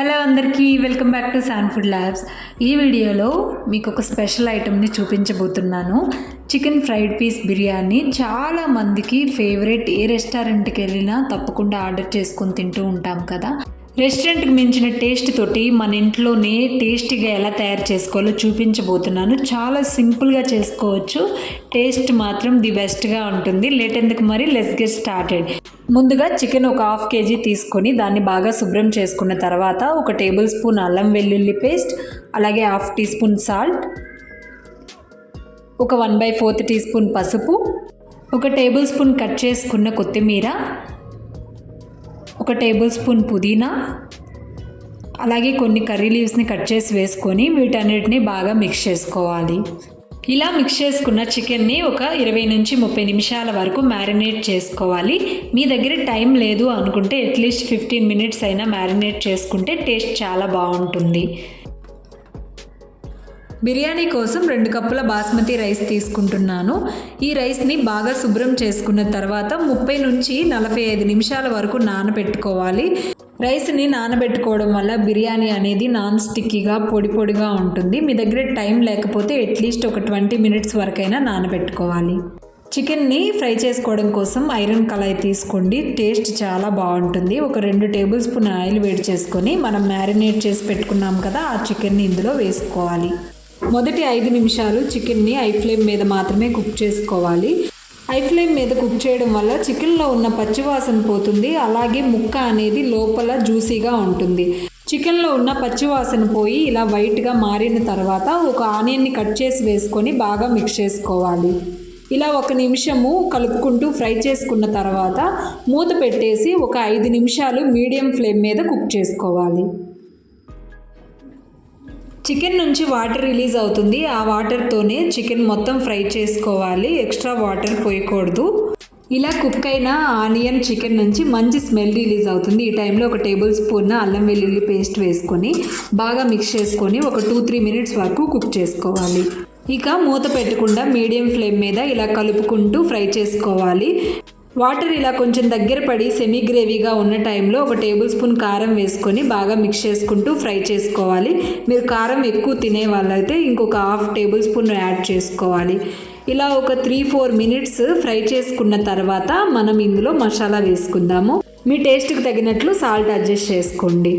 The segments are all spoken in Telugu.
హలో అందరికీ welcome back to San Food Labs. ఈ వీడియోలో మీకు ఒక స్పెషల్ ఐటమ్ని చూపించబోతున్నాను. Chicken fried piece biryani. చాలా మందికి ఫేవరెట్ ఏ రెస్టారెంట్కి వెళ్ళినా తప్పకుండా ఆర్డర్ చేసుకొని తింటూ ఉంటాం కదా. రెస్టారెంట్కి మించిన టేస్ట్ తోటి మన ఇంట్లోనే టేస్టీగా ఎలా తయారు చేసుకోవాలో చూపించబోతున్నాను. చాలా సింపుల్గా చేసుకోవచ్చు. టేస్ట్ మాత్రం ది బెస్ట్గా ఉంటుంది. లేట్ ఎందుకు మరి? Let's get started. ముందుగా చికెన్ ఒక హాఫ్ కేజీ తీసుకొని దాన్ని బాగా శుభ్రం చేసుకున్న తర్వాత ఒక టేబుల్ స్పూన్ అల్లం వెల్లుల్లి పేస్ట్ అలాగే హాఫ్ టీ స్పూన్ సాల్ట్ ఒక one by fourth teaspoon పసుపు ఒక టేబుల్ స్పూన్ కట్ చేసుకున్న కొత్తిమీర ఒక టేబుల్ స్పూన్ పుదీనా అలాగే కొన్ని కర్రీ లీవ్స్ని కట్ చేసి వేసుకొని వీటన్నిటిని బాగా మిక్స్ చేసుకోవాలి. ఇలా మిక్స్ చేసుకున్న చికెన్ని ఒక ఇరవై నుంచి ముప్పై నిమిషాల వరకు మ్యారినేట్ చేసుకోవాలి. మీ దగ్గర టైం లేదు అనుకుంటే అట్లీస్ట్ ఫిఫ్టీన్ మినిట్స్ అయినా మ్యారినేట్ చేసుకుంటే టేస్ట్ చాలా బాగుంటుంది. బిర్యానీ కోసం రెండు కప్పుల బాస్మతి రైస్ తీసుకుంటున్నాను. ఈ రైస్ని బాగా శుభ్రం చేసుకున్న తర్వాత ముప్పై నుంచి నలభై ఐదు నిమిషాల వరకు నానబెట్టుకోవాలి. రైస్ని నానబెట్టుకోవడం వల్ల బిర్యానీ అనేది నాన్ స్టిక్కీగా పొడి పొడిగా ఉంటుంది. మీ దగ్గర టైం లేకపోతే అట్లీస్ట్ ఒక ట్వంటీ మినిట్స్ వరకైనా నానబెట్టుకోవాలి. చికెన్ని ఫ్రై చేసుకోవడం కోసం ఐరన్ కళాయి తీసుకోండి. టేస్ట్ చాలా బాగుంటుంది. ఒక రెండు టేబుల్ స్పూన్ ఆయిల్ వేడి చేసుకొని మనం మ్యారినేట్ చేసి పెట్టుకున్నాం కదా ఆ చికెన్ని ఇందులో వేసుకోవాలి. మొదటి ఐదు నిమిషాలు చికెన్ని ఐ ఫ్లేమ్ మీద మాత్రమే కుక్ చేసుకోవాలి. ఐ ఫ్లేమ్ మీద కుక్ చేయడం వల్ల చికెన్లో ఉన్న పచ్చివాసన పోతుంది. అలాగే ముక్క అనేది లోపల జ్యూసీగా ఉంటుంది. చికెన్లో ఉన్న పచ్చివాసన పోయి ఇలా వైట్గా మారిన తర్వాత ఒక ఆనియన్ని కట్ చేసి వేసుకొని బాగా మిక్స్ చేసుకోవాలి. ఇలా ఒక నిమిషము కలుపుకుంటూ ఫ్రై చేసుకున్న తర్వాత మూత పెట్టేసి ఒక ఐదు నిమిషాలు మీడియం ఫ్లేమ్ మీద కుక్ చేసుకోవాలి. చికెన్ నుంచి వాటర్ రిలీజ్ అవుతుంది. ఆ వాటర్తోనే చికెన్ మొత్తం ఫ్రై చేసుకోవాలి. ఎక్స్ట్రా వాటర్ పోయకూడదు. ఇలా కుక్ అయిన ఆనియన్ చికెన్ నుంచి మంచి స్మెల్ రిలీజ్ అవుతుంది. ఈ టైంలో ఒక టేబుల్ స్పూన్ అల్లం వెల్లుల్లి పేస్ట్ వేసుకొని బాగా మిక్స్ చేసుకొని ఒక టూ త్రీ మినిట్స్ వరకు కుక్ చేసుకోవాలి. ఇక మూత పెట్టకుండా మీడియం ఫ్లేమ్ మీద ఇలా కలుపుకుంటూ ఫ్రై చేసుకోవాలి. వాటర్ ఇలా కొంచెం దగ్గర పడి సెమీ గ్రేవీగా ఉన్న టైంలో ఒక టేబుల్ స్పూన్ కారం వేసుకొని బాగా మిక్స్ చేసుకుంటూ ఫ్రై చేసుకోవాలి. మీరు కారం ఎక్కువ తినే వాళ్ళైతే ఇంకొక హాఫ్ టేబుల్ స్పూన్ యాడ్ చేసుకోవాలి. ఇలా ఒక త్రీ ఫోర్ మినిట్స్ ఫ్రై చేసుకున్న తర్వాత మనం ఇందులో మసాలా వేసుకుందాము. మీ టేస్ట్కి తగినట్లు సాల్ట్ అడ్జస్ట్ చేసుకోండి.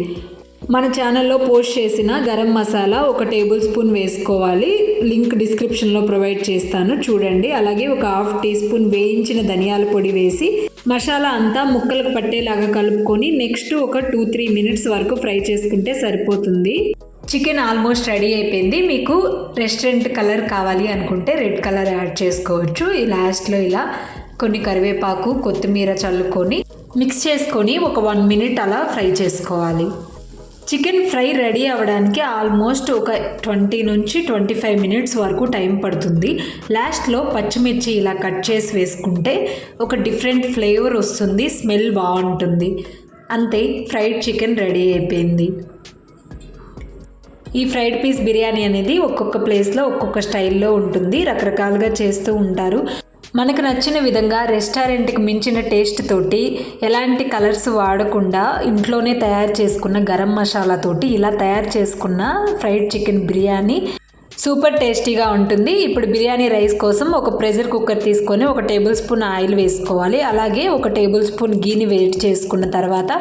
మన ఛానల్లో పోస్ట్ చేసిన గరం మసాలా ఒక టేబుల్ స్పూన్ వేసుకోవాలి. లింక్ డిస్క్రిప్షన్లో ప్రొవైడ్ చేస్తాను. చూడండి. అలాగే ఒక హాఫ్ టీ స్పూన్ వేయించిన ధనియాల పొడి వేసి మసాలా అంతా ముక్కలకు పట్టేలాగా కలుపుకొని నెక్స్ట్ ఒక టూ త్రీ మినిట్స్ వరకు ఫ్రై చేసుకుంటే సరిపోతుంది. చికెన్ ఆల్మోస్ట్ రెడీ అయిపోయింది. మీకు రెస్టారెంట్ కలర్ కావాలి అనుకుంటే రెడ్ కలర్ యాడ్ చేసుకోవచ్చు. ఈ లాస్ట్లో ఇలా కొన్ని కరివేపాకు కొత్తిమీర చల్లుకొని మిక్స్ చేసుకొని ఒక వన్ మినిట్ అలా ఫ్రై చేసుకోవాలి. చికెన్ ఫ్రై రెడీ అవ్వడానికి ఆల్మోస్ట్ ఒక ట్వంటీ నుంచి ట్వంటీ ఫైవ్ మినిట్స్ వరకు టైం పడుతుంది. లాస్ట్లో పచ్చిమిర్చి ఇలా కట్ చేసి వేసుకుంటే ఒక డిఫరెంట్ ఫ్లేవర్ వస్తుంది స్మెల్ బాగుంటుంది. అంతే ఫ్రైడ్ చికెన్ రెడీ అయిపోయింది. ఈ ఫ్రైడ్ పీస్ బిర్యానీ అనేది ఒక్కొక్క ప్లేస్లో ఒక్కొక్క స్టైల్లో ఉంటుంది రకరకాలుగా చేస్తూ ఉంటారు. మనకు నచ్చిన విధంగా రెస్టారెంట్కి మించిన టేస్ట్ తోటి ఎలాంటి కలర్స్ వాడకుండా ఇంట్లోనే తయారు చేసుకున్న గరం మసాలా తోటి ఇలా తయారు చేసుకున్న ఫ్రైడ్ చికెన్ బిర్యానీ సూపర్ టేస్టీగా ఉంటుంది. ఇప్పుడు బిర్యానీ రైస్ కోసం ఒక ప్రెషర్ కుక్కర్ తీసుకొని ఒక టేబుల్ స్పూన్ ఆయిల్ వేసుకోవాలి. అలాగే ఒక టేబుల్ స్పూన్ గీని వేడి చేసుకున్న తర్వాత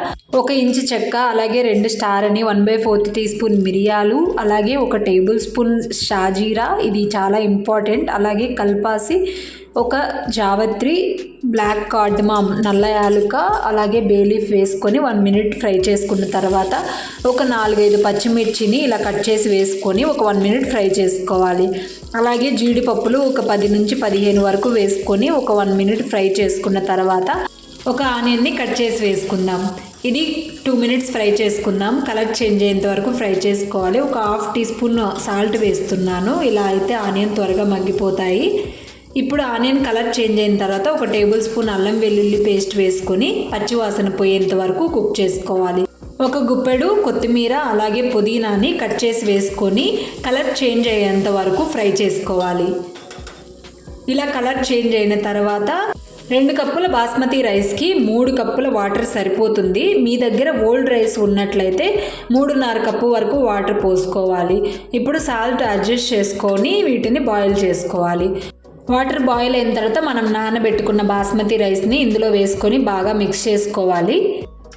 ఒక ఇంచు చెక్క అలాగే రెండు star anise one by fourth teaspoon మిరియాలు అలాగే ఒక టేబుల్ స్పూన్ షాజీరా ఇది చాలా ఇంపార్టెంట్. అలాగే కల్పాసి ఒక జావత్రి బ్లాక్ కార్డమామ్ నల్ల యాలుక అలాగే బేలీఫ్ వేసుకొని వన్ మినిట్ ఫ్రై చేసుకున్న తర్వాత ఒక నాలుగైదు పచ్చిమిర్చిని ఇలా కట్ చేసి వేసుకొని ఒక వన్ మినిట్ ఫ్రై చేసుకోవాలి. అలాగే జీడిపప్పులు ఒక పది నుంచి పదిహేను వరకు వేసుకొని ఒక వన్ మినిట్ ఫ్రై చేసుకున్న తర్వాత ఒక ఆనియన్ని కట్ చేసి వేసుకుందాం. ఇది టూ మినిట్స్ ఫ్రై చేసుకుందాం. కలర్ చేంజ్ అయ్యేంత వరకు ఫ్రై చేసుకోవాలి. ఒక హాఫ్ టీ స్పూన్ సాల్ట్ వేస్తున్నాను. ఇలా అయితే ఆనియన్ త్వరగా మగ్గిపోతాయి. ఇప్పుడు ఆనియన్ కలర్ చేంజ్ అయిన తర్వాత ఒక టేబుల్ స్పూన్ అల్లం వెల్లుల్లి పేస్ట్ వేసుకొని పచ్చివాసన పోయేంత వరకు కుక్ చేసుకోవాలి. ఒక గుప్పెడు కొత్తిమీర అలాగే పుదీనాని కట్ చేసి వేసుకొని కలర్ చేంజ్ అయ్యేంత వరకు ఫ్రై చేసుకోవాలి. ఇలా కలర్ చేంజ్ అయిన తర్వాత రెండు కప్పుల బాస్మతి రైస్కి మూడు కప్పుల వాటర్ సరిపోతుంది. మీ దగ్గర ఓల్డ్ రైస్ ఉన్నట్లయితే మూడున్నర కప్పు వరకు వాటర్ పోసుకోవాలి. ఇప్పుడు సాల్ట్ అడ్జస్ట్ చేసుకొని వీటిని బాయిల్ చేసుకోవాలి. వాటర్ బాయిల్ అయిన తర్వాత మనం నానబెట్టుకున్న బాస్మతి రైస్ని ఇందులో వేసుకొని బాగా మిక్స్ చేసుకోవాలి.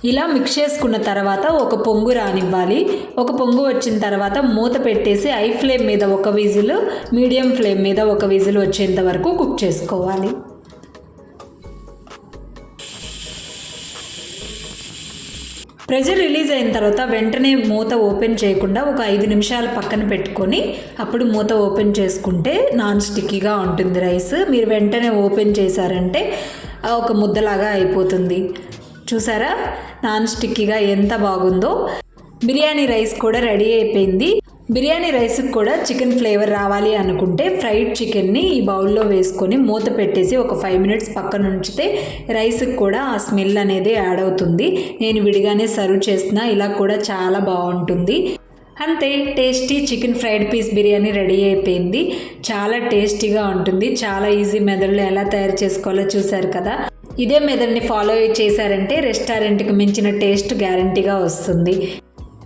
ఇలా మిక్స్ చేసుకున్న తర్వాత ఒక పొంగు రానివ్వాలి. ఒక పొంగు వచ్చిన తర్వాత మూత పెట్టేసి ఐ ఫ్లేమ్ మీద ఒక విజిల్ మీడియం ఫ్లేమ్ మీద ఒక విజిల్ వచ్చేంత వరకు కుక్ చేసుకోవాలి. ప్రెజర్ రిలీజ్ అయిన తర్వాత వెంటనే మూత ఓపెన్ చేయకుండా ఒక ఐదు నిమిషాలు పక్కన పెట్టుకొని అప్పుడు మూత ఓపెన్ చేసుకుంటే నాన్ స్టిక్కీగా ఉంటుంది రైస్. మీరు వెంటనే ఓపెన్ చేశారంటే ఒక ముద్దలాగా అయిపోతుంది. చూసారా? నాన్ స్టిక్కీగా ఎంత బాగుందో. బిర్యానీ రైస్ కూడా రెడీ అయిపోయింది. బిర్యానీ రైస్కి కూడా చికెన్ ఫ్లేవర్ రావాలి అనుకుంటే ఫ్రైడ్ చికెన్ని ఈ బౌల్లో వేసుకొని మూత పెట్టేసి ఒక ఫైవ్ మినిట్స్ పక్కన ఉంచితే రైస్కి కూడా ఆ స్మెల్ అనేది యాడ్ అవుతుంది. నేను విడిగానే సర్వ్ చేసిన ఇలా కూడా చాలా బాగుంటుంది. అంతే tasty chicken fried piece biryani ready అయిపోయింది. చాలా టేస్టీగా ఉంటుంది. చాలా ఈజీ మెథడ్లో ఎలా తయారు చేసుకోవాలో చూసారు కదా? ఇదే మెథడ్ని ఫాలో చేశారంటే రెస్టారెంట్కి మించిన టేస్ట్ గ్యారంటీగా వస్తుంది.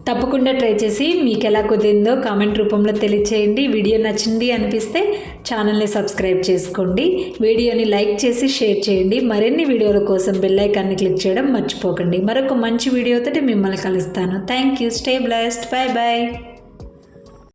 తప్పకుండా ట్రై చేసి మీకు ఎలా కుదిరిందో కామెంట్ రూపంలో తెలియచేయండి. వీడియో నచ్చింది అనిపిస్తే ఛానల్ని సబ్స్క్రైబ్ చేసుకోండి. వీడియోని లైక్ చేసి షేర్ చేయండి. మరిన్ని వీడియోల కోసం బెల్లైకాన్ని క్లిక్ చేయడం మర్చిపోకండి. మరొక మంచి వీడియోతో మిమ్మల్ని కలుస్తాను. Thank you. Stay blessed. Bye bye